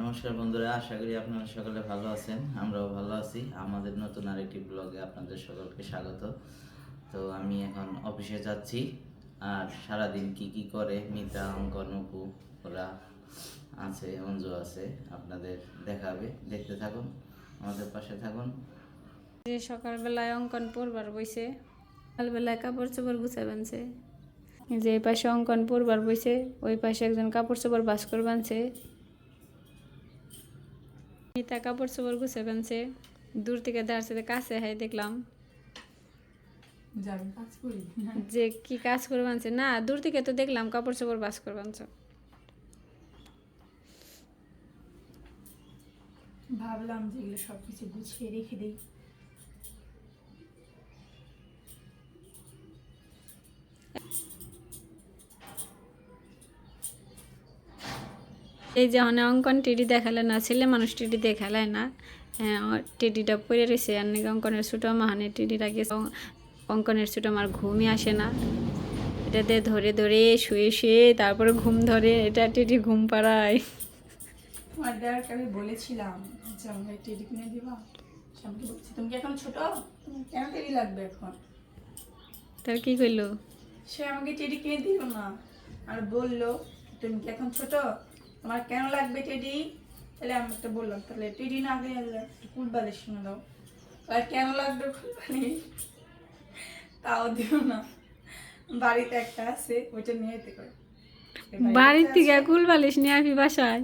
নমস্কার বন্ধুরা, আশা করি আপনারা সকলে ভালো আছেন, আমরাও ভালো আছি। আমাদের নতুন আরেকটি ব্লগে আপনাদের সকলকে স্বাগত। তো আমি এখন অফিসে যাচ্ছি, আর সারাদিন কি কি করে? মিতা অঙ্কন অপু ওরা আছে, অঞ্জু আছে, আপনাদের দেখাবে। দেখতে থাকুন, আমাদের পাশে থাকুন। যে সকালবেলায় অঙ্কন পড়বার বইছে, সকালবেলায় কাপড় চোপড় গুছাই বানছে যে এই পাশে অঙ্কন পড়বার বইছে, ওই পাশে একজন কাপড় চোপড় বাস করে বানছে। মিতা কাপড় চোপড় গুছে বানছে দূর থেকে দাঁড়ছে কাছে হাই দেখলাম। যে কি কাজ করে বানছে না দূর থেকে তো দেখলাম কাপড় চোপড় বাস করে বানছ ভাবলাম যে এগুলো সব কিছু গুছিয়ে রেখে দিই। এই যে অনেক অঙ্কন টিডি দেখালে না ছেলে মানুষ টিডি দেখালে না। হ্যাঁ, টিডিটা পরে রয়েছে আর নাকি অঙ্কনের ছোটো মাহানে টিডি অং- অঙ্কনের ছোটো আমার ঘুমই আসে না। এটা দিয়ে ধরে ধরে শুয়ে শুয়ে তারপরে ঘুম ধরে এটা টিডি ঘুম পাড়ায়। তোমার ড্যাডকে আমি বলেছিলাম যে আমাকে টেডি কিনে দিবা। সে আমাকে বলছে তুমি কি এখন ছোট? কেন টেডি লাগবে এখন? তার কি করল সে আমাকে টেডি কিনে দিল না। আর বলল তুমি কি এখন ছোট? তোমার কেন লাগবে টেডি? তাহলে আমি একটা বললাম তাহলে টেডি না গেলে একটু কুলবালে শুনে দাও। তাহলে কেন লাগবে কুলবালিশ তাও দিও না। বাড়িতে একটা আছে ওইটা নিয়ে যেতে করে বাড়ির থেকে কুল বালিশ নিয়ে আসবি বাসায়।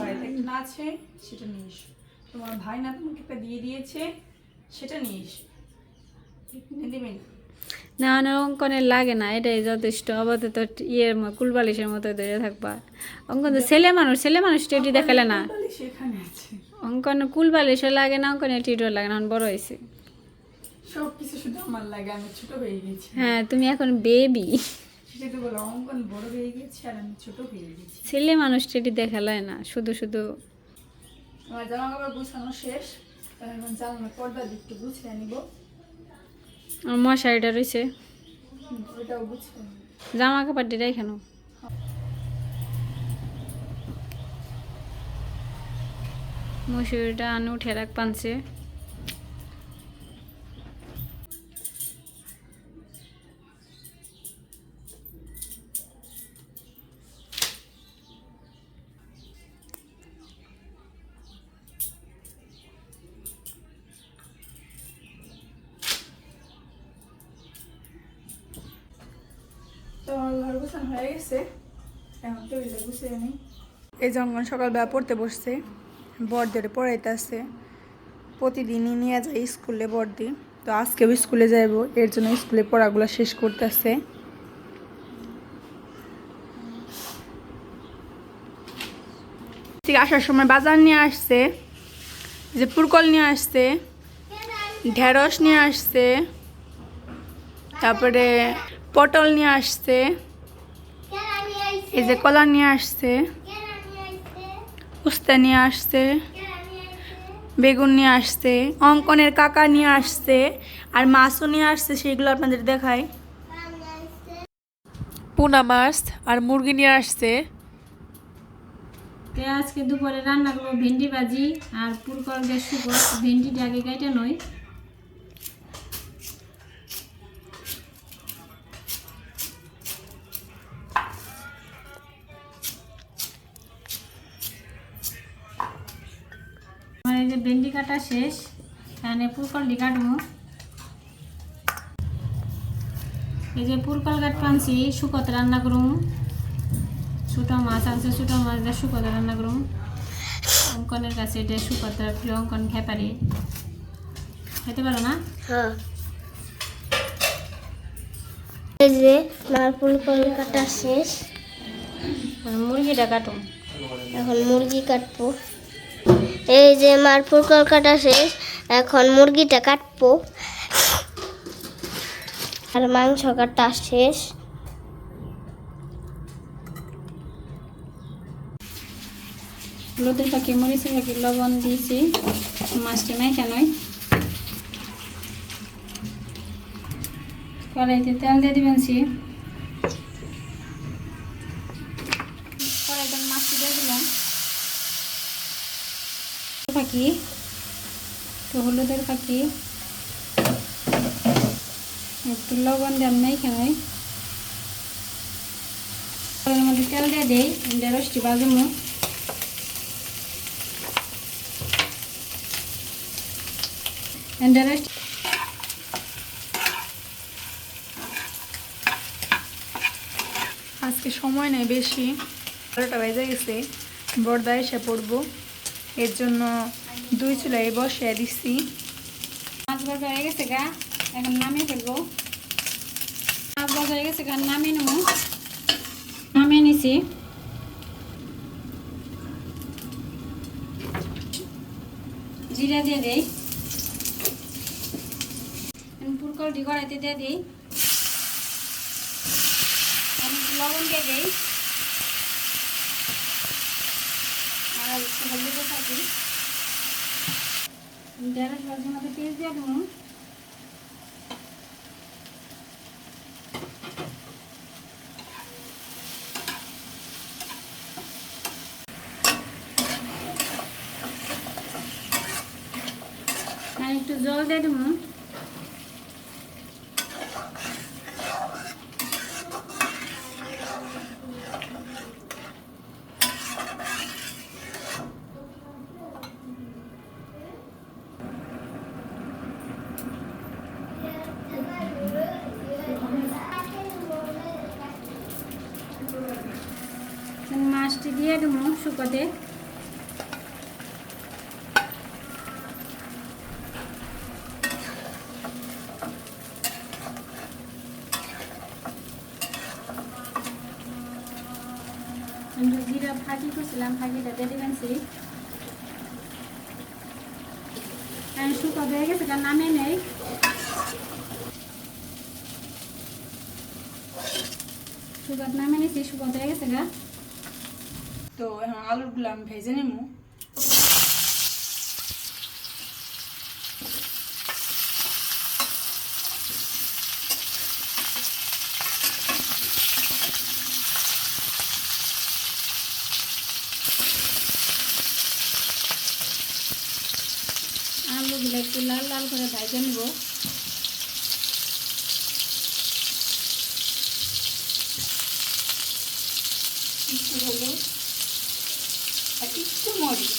বাড়িতে একটা আছে সেটা নিয়ে এসো। তোমার ভাই না তোমাকে একটা দিয়ে দিয়েছে সেটা নিয়ে এসো। কিনে দেবে না। না অঙ্কনের লাগে না এটাই যথেষ্ট। আপাতত ইয়ের ম- কুল বালিশের মতো ধরে থাকবা। অঙ্কন তো ছেলে মানুষ ছেলে মানুষ টেডি দেখালে না। অঙ্কন কুল বালিশও লাগে না অঙ্কনের টিডও লাগে না বড় হয়েছে। সব শুধু আমার লাগে আমি ছোট হয়ে গেছি। হ্যাঁ তুমি এখন বেবি সেটা তো বলো অঙ্কন বড় হয়ে গেছে আর আমি ছোট হয়ে গেছি। ছেলে মানুষ টেডি দেখালায় না শুধু শুধু। আমার জামা কাপড় গুছানো শেষ এখন পর্দা দিকটা গুছিয়ে নিব। মশারিটা রয়েছে। জামা কাপড়টা দিয়ে এখানে মশুরিটা আনে উঠে রাখ পানছে। এই জঙ্গন সকালবেলা পড়তে বসছে, বড়দের পড়াইতে আসছে প্রতিদিনই নিয়ে যায় স্কুলে বড়দি। তো আজকেও স্কুলে যাইব, এর জন্য স্কুলে পড়াগুলো শেষ করতেছে। ঠিক আসার সময় বাজার নিয়ে আসছে যে পুরকল নিয়ে আসছে, ঢেঁড়স নিয়ে আসছে, তারপরে পটল নিয়ে আসছে। এই যে কলা নিয়ে আসছে উস্তা নিয়ে আসছে বেগুন নিয়ে আসছে অঙ্কনের কাকা নিয়ে আসছে আর মাছও নিয়ে আসছে সেগুলো আপনাদের দেখায় পুনা মাছ আর মুরগি নিয়ে আসছে। আজকে দুপুরে রান্না করব ভেন্ডি ভাজি আর পুরকল গ্যাস শুকো ভেন্ডিটা আগে কেটে নই। যে ভেন্ডি কাটা শেষ এখানে পুরকলটি কাটবো। এই যে পুরকল কাট পানছি শুকোতে রান্না করুম। ছোটো মাছ আনছে ছোটো মাছ দিয়ে শুকোতে রান্না করুম। অঙ্কনের কাছে এটা শুকোতে প্রিয় অঙ্কন খেয়ে পারি খেতে পারো না? এই যে নারপুল কল কাটা শেষ। মুরগিটা কাটুম। এখন মুরগি কাটবো। এই যে মারপুর কল কাটা শেষ, এখন মুরগিটা কাটবো। আর মাংস কাটা শেষ। হলুদের পাখি মরিচের পাখি লবণ দিয়েছি? মাছটি মাইখা নয় কড়াইতে তেল দিয়ে দিবেন পাখি? তো হলুদের পাখি। একটু লবণ দেন নাই এখানে। মধ্যে তেল দিয়ে দেই ঢেঁড়সটি বাজুমু। আজকে সময় নেই বেশি। বারোটা বেজে গেছে, বর্দা এসে পড়ব। এর জন্য দুই চুলাই বসিয়ে দিচ্ছি। মাছ ভাজা হয়ে গেছে গা, এখন নামিয়ে ফেলব। মাছ ভাজা হয়ে গেছে গা, নামিয়ে নেব। নামিয়ে নিছি। জিরা দিয়ে দেই। ফুলকপি কড়াইতে দিয়ে দিই। লবণ দিয়ে দিই আর একটু হলুদ থাকি ঢেঁড়স ভাজির মধ্যে পেঁয়াজ দিয়ে দেবো একটু জল দিয়ে দেবো মাছটি দিয়ে শুকোতে জিরা ফাঁকি করছিলাম ফাঁকিটা দিয়ে দেবেন আমি শুকো হয়ে গেছে নামে নেই। শুকাত নামে নিয়েছি হয়ে গেছে গা। তো এখন আলুগুলো আমি ভেজে নেব। আলুগুলো একটু লাল লাল করে ভাজে নেব একটু হলো আর একটু মরিচ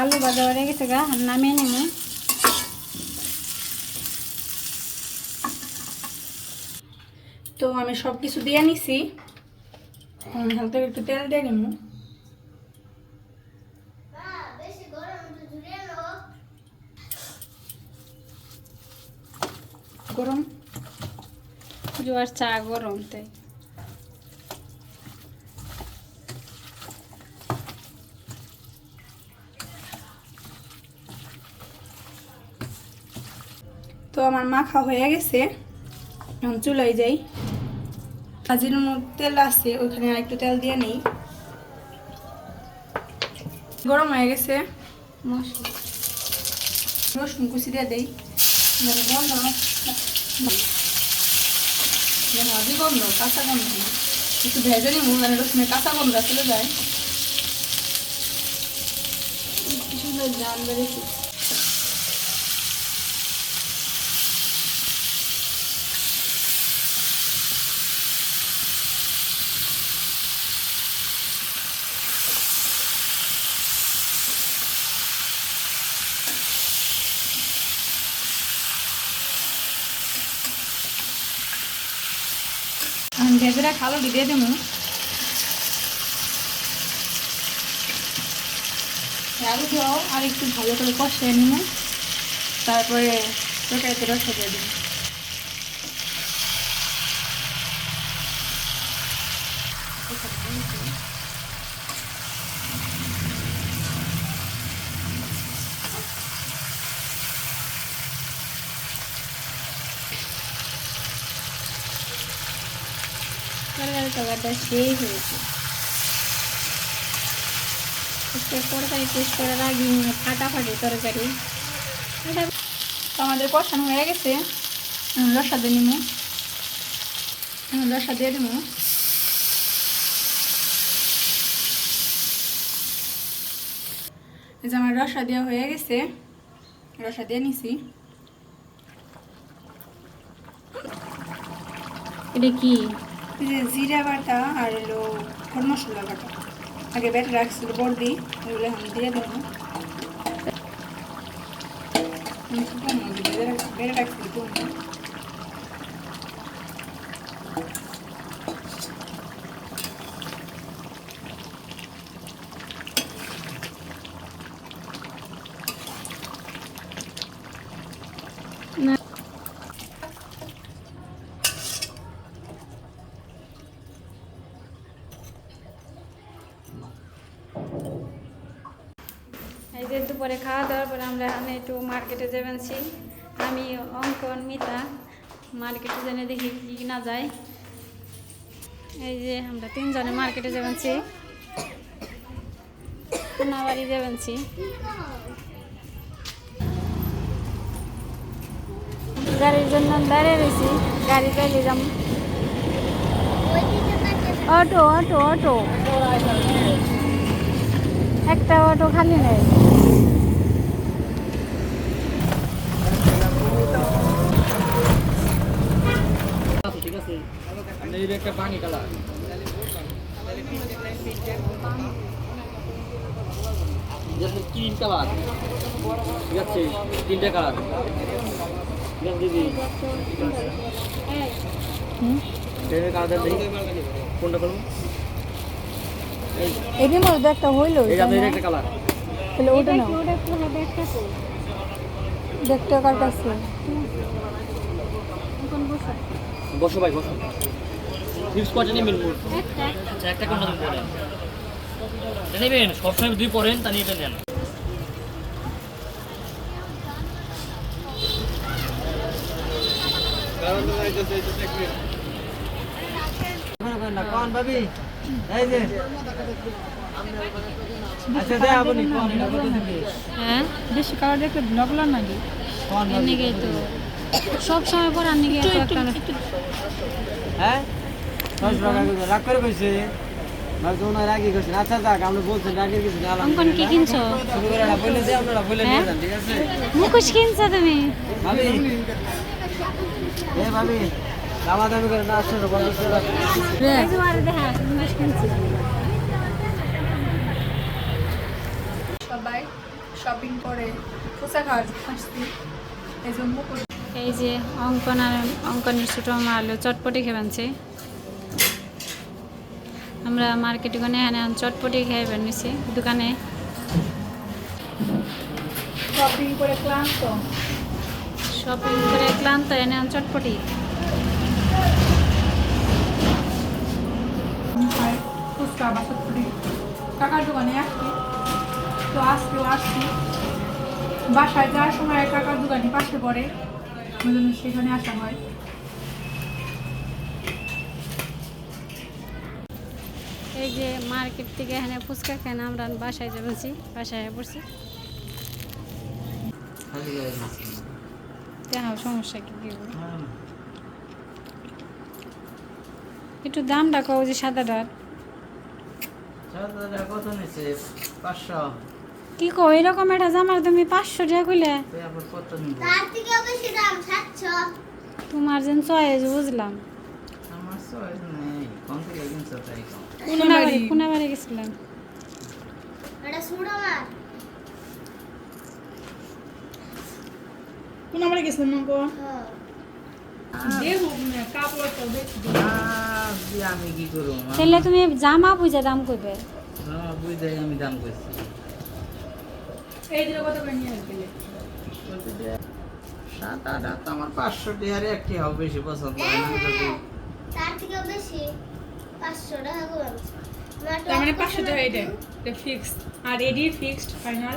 আলু ভাজা হয়ে গেছে গা নামিয়ে নেব তো আমি সব কিছু দিয়ে নিছি। হালকা একটু তেল দিয়ে নেব গরম? জোয়ার চা গরম, তাই। তো আমার মাখা হয়ে গেছে। এখন চুলাই যাই। মধ্যে তেল আছে ওইখানে আর একটু তেল দিয়ে নেই। গরম হয়ে গেছে। মশলা রসুন কুচি দিয়ে দেই। গন্ধ ভাজি গন্ধ কাঁচা গন্ধ। একটু ভেজে নিব মানে রসুনের কাঁচা গন্ধ চলে যায়। সুন্দর জান বেড়েছে আমি ভেজে খালো দিয়ে দেবো। আলু দাও আর একটু ভালো করে কষিয়ে নিব তারপরে তরকারিতে রসা দিয়ে দেবো। তরকারি তরকারিটা সেই হয়েছে। তরকারি টেস্ট করার আগে ফাটাফাটি তরকারি। আমাদের কষানো হয়ে গেছে। রসা দিয়ে নিমু। রসা দিয়ে এই যে আমার রসা দেওয়া হয়ে গেছে। রসা দিয়ে নিছি। এটা কি? জিরা বাটা আর হলো গরম মশলা বাটা। আগে বেটে রাখছিল বর্দি এগুলো আমি দিয়ে দেবো। বেড়ে রাখছিল তো এই যে দুপুরে খাওয়া দাওয়ার পরে আমরা এখানে একটু মার্কেটে যাবেনছি আমি, অঙ্কন, মিতা মার্কেটে জেনে দেখি কি কি না যায়। এই যে আমরা তিনজনে মার্কেটে যাবেনছি কোনাবাড়ি যাবেনছি গাড়ির জন্য দাঁড়িয়ে রয়েছি। গাড়ি চালিয়ে যাম। Auto auto auto. একটা অটো খালি নেই। তিন কালার। ঠিক আছে তিনটা কালার। ঠিক আছে দিদি। কালার কোনটা করব? এটির মধ্যে একটা হইল আপনার একটা কালার। তাহলে ওটা নাও। দেখতে কার কাছে। বসো ভাই বসো। কটা নেবেন আচ্ছা একটা কোনটা তুমি এটা নেবেন? সবসময় দুই পড়েন তা নিয়ে এটা নেন। কোন ভাবি এই যে আচ্ছা দে আপনি কোন হ্যাঁ বেশি কালার দেখলে ব্লগ নাকি? কোন নিগে তো সব সময় পর আর নিগে এত একটা হ্যাঁ? দশ টাকা করে রাগ করে করছেন আচ্ছা যাক আমরা বলছেন রাগি কিছু না অঙ্কন কি কিনছো? শুরু করে না বলে দিয়ে আপনারা বলে নিয়ে যান ঠিক আছে? মুখোশ কিনছো তুমি? ভাবি। এ ভাবি দামা দামি করে না আসছো সবাই শপিং করে পোশাক খাওয়ার আসছি। এই যে মুকুট এই যে অঙ্কন আর অঙ্কনের ছোটো মারলো চটপটি খেবানছে আমরা মার্কেটে গনে এখানে এখন চটপটি খেয়ে নিছি দোকানে। শপিং করে ক্লান্ত। শপিং করে ক্লান্ত এনে চটপটি। আর ফুচকা বা চটপটি। কাকার দোকানে আসছি। তো আজকেও আসছি। বাসায় যাওয়ার সময় কাকার দোকানে পাশে পড়ে। ওই জন্য সেখানে আসা হয়। এই যে মার্কেট থেকে এখানে ফুচকা না আমরা বাসায় যাবেছি বাসায় পড়ছি। সমস্যা কি। একটু দামটা কও যে সাদাটার সাদাটা কত নিছে? পাঁচশো। কি কো এরকম একটা জামার তুমি পাঁচশো টাকা কইলে? তুই আবার কত নিবো তার থেকেও বেশি দাম সাতশো তোমার যেন চয়েস বুঝলাম। আমার চয়েস নেই কোন থেকে কিনছো তাই কম কোনাবাড়ি কোনাবাড়ি গেছিলাম এটা গেছিলাম করব তুমি জামা বুঝে দাম কইবে? আমার বুঝে আমি দাম করছি এই দিলে কত করে নিয়ে আসবে? সাত আট হাত আমার পাঁচশো টিয়ার একটি হবে বেশি পছন্দ হয় না। যদি তার থেকেও বেশি। পাঁচশো টাকা করে তার মানে পাঁচশো টাকা এটা এটা আর এডি ফিক্সড ফাইনাল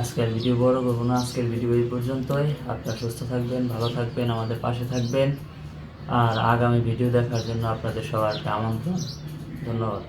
আজকের ভিডিও বড় করব না। আজকের ভিডিও এই পর্যন্তই। আপনারা সুস্থ থাকবেন ভালো থাকবেন আমাদের পাশে থাকবেন। আর আগামী ভিডিও দেখার জন্য আপনাদের সবাইকে আমন্ত্রণ। ধন্যবাদ।